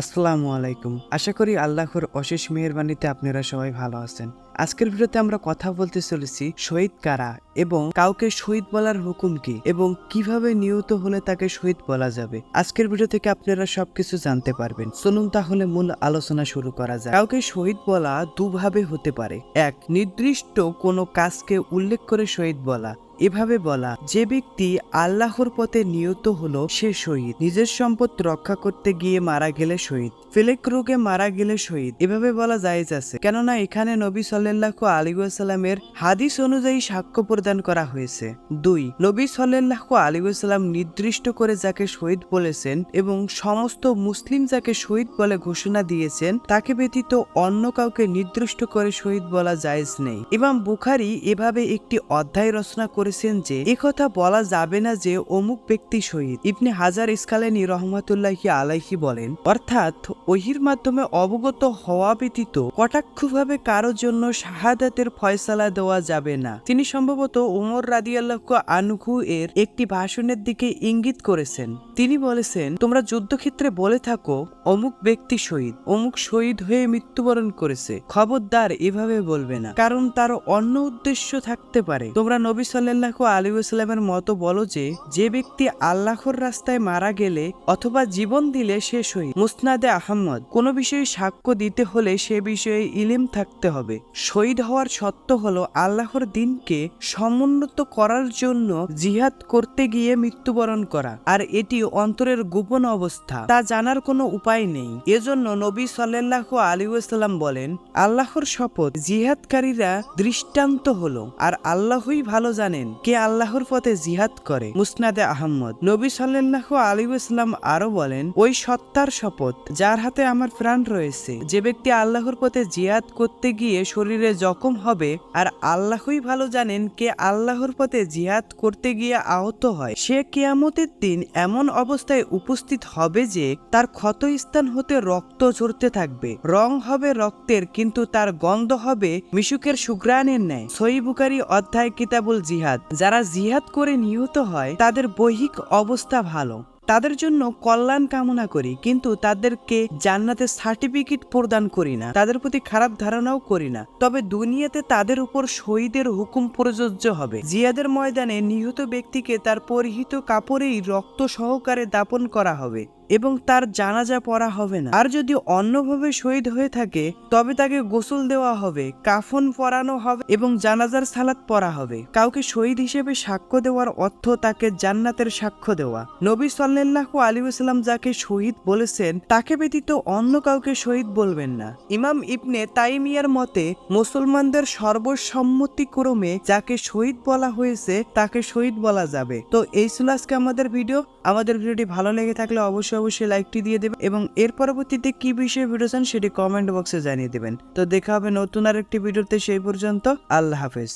আসসালামু আলাইকুম। আশা করি আল্লাহর অশেষ মেহেরবানিতে আপনারা সবাই ভালো আছেন। আজকের ভিডিওতে আমরা কথা বলতে চলেছি শহীদ কারা এবং কাউকে শহীদ বলার হুকুম কি এবং কীভাবে নিহত হলে তাকে শহীদ বলা যাবে। আজকের ভিডিও থেকে আপনারা সবকিছু জানতে পারবেন। চলুন তাহলে মূল আলোচনা শুরু করা যায় কাউকে শহীদ বলা দুভাবে হতে পারে। এক, নির্দিষ্ট কোনো কাজকে উল্লেখ করে শহীদ বলা। এভাবে বলা, যে ব্যক্তি আল্লাহর পথে নিহত হলো সে শহীদ। নিজের সম্পদ রক্ষা করতে গিয়ে মারা গেলে শহীদ। ফেলেক রোগে মারা গেলে শহীদ। এভাবে বলা জায়েজ আছে। কেননা এখানে নবী সাল্লাহ আলী সাল্লামের হাদিস অনুযায়ী সাক্ষ্য প্রদান করা হয়েছে। দুই, নবী সাল্লাহ আলী সাল্লাম নির্দিষ্ট করে যাকে শহীদ বলেছেন এবং সমস্ত মুসলিম যাকে শহীদ বলে ঘোষণা দিয়েছেন, তাকে ব্যতীত অন্য কাউকে নির্দিষ্ট করে শহীদ বলা জায়েজ নেই। ইমাম বুখারি এভাবে একটি অধ্যায় রচনা করেছেন যে একথা বলা যাবে না যে অমুক ব্যক্তি শহীদ। ইবনে হাজার ইসকালেনি রহমতুল্লাহি আলাইহি বলেন, অর্থাৎ ওহির মাধ্যমে অবগত হওয়া ব্যতীত কটাক্ষভাবে কারও জন্য শাহাদাতের ফয়সালা দেওয়া যাবে না। তিনি সম্ভবত ওমর রাদিয়াল্লাহ আনহু এর একটি ভাষণের দিকে ইঙ্গিত করেছেন। তিনি বলেছেন, তোমরা যুদ্ধক্ষেত্রে বলে থাকো, অমুক ব্যক্তি শহীদ, অমুক শহীদ হয়ে মৃত্যুবরণ করেছে। খবরদার এভাবে বলবে না, কারণ তার অন্য উদ্দেশ্য থাকতে পারে। তোমরা নবী সাল্লাহ আলী সাল্লামের মতো বলো যে যে ব্যক্তি আল্লাহর রাস্তায় মারা গেলে অথবা জীবন দিলে সে শহীদ মুসনাদে আহমদ কোনো বিষয়ে সাক্ষ্য দিতে হলে সে বিষয়ে ইলিম থাকতে হবে। শহীদ হওয়ার সত্য হলো আল্লাহর দিনকে সমুন্নত করার জন্য জিহাদ করতে গিয়ে মৃত্যুবরণ করা, আর এটি অন্তরের গোপন অবস্থা, তা জানার কোনো উপায় নেই। এজন্য নবী সাল্লাহ আলী সাল্লাম বলেন, আল্লাহর শপথ জিহাদকারীরা দৃষ্টান্ত হলো, আর আল্লাহই ভালো জানেন। কে আল্লাহর পথে জিহাদ করে? মুসনাদে আহমদ, নবী সাল্লাহ আলী ইসলাম আরও বলেন, ওই সত্তার শপথ, যার হাতে আমার প্রাণ রয়েছে, যে ব্যক্তি আল্লাহর পথে জিহাদ করতে গিয়ে শরীরে জখম হবে, আর আল্লাহই ভালো জানেন কে আল্লাহর পথে জিহাদ করতে গিয়ে আহত হয়, সে কেয়ামতের দিন এমন অবস্থায় উপস্থিত হবে যে তার ক্ষত স্থান হতে রক্ত ঝরতে থাকবে, রং হবে রক্তের, কিন্তু তার গন্ধ হবে মিশুকের সুগ্রানের ন্যায়। সই বুকারি অধ্যায় কিতাবুল জিহাদ। যারা জিহাদ করে নিহত হয়, তাদের বৈহিক অবস্থা ভালো। তাদের জন্য কল্যাণ কামনা করি, কিন্তু তাদেরকে জান্নাতের সার্টিফিকেট প্রদান করি না। তাদের প্রতি খারাপ ধারণাও করি না। তবে দুনিয়াতে তাদের উপর শহীদের হুকুম প্রযোজ্য হবে। জিয়াদের ময়দানে নিহত ব্যক্তিকে তার পরিহিত কাপড়েই রক্ত সহকারে দাপন করা হবে। এবং তার জানাজা পড়া হবে না। আর যদি অন্যভাবে শহীদ হয়ে থাকে, তবে তাকে গোসল দেওয়া হবে, কাফন পরানো হবে এবং জানাজার সালাত পড়া হবে। কাউকে শহীদ হিসেবে সাক্ষ্য দেওয়ার অর্থ তাকে জান্নাতের সাক্ষ্য দেওয়া। নবী সাল্লাহ আলী সাল্লাম যাকে শহীদ বলেছেন, তাকে ব্যতীত অন্য কাউকে শহীদ বলবেন না। ইমাম ইবনে তাইমিয়ার মতে, মুসলমানদের সর্বসম্মতিক্রমে যাকে শহীদ বলা হয়েছে, তাকে শহীদ বলা যাবে। তো এই ছিল আজকে আমাদের ভিডিও। আমাদের ভিডিওটি ভালো লেগে থাকলে অবশ্যই অবশ্যই লাইকটি দিয়ে দেবেন এবং এর পরবর্তীতে কি বিষয়ে ভিডিও চান সেটি কমেন্ট বক্সে জানিয়ে দেবেন। তো দেখা হবে নতুন আর একটি ভিডিওতে সেই পর্যন্ত আল্লাহ হাফেজ।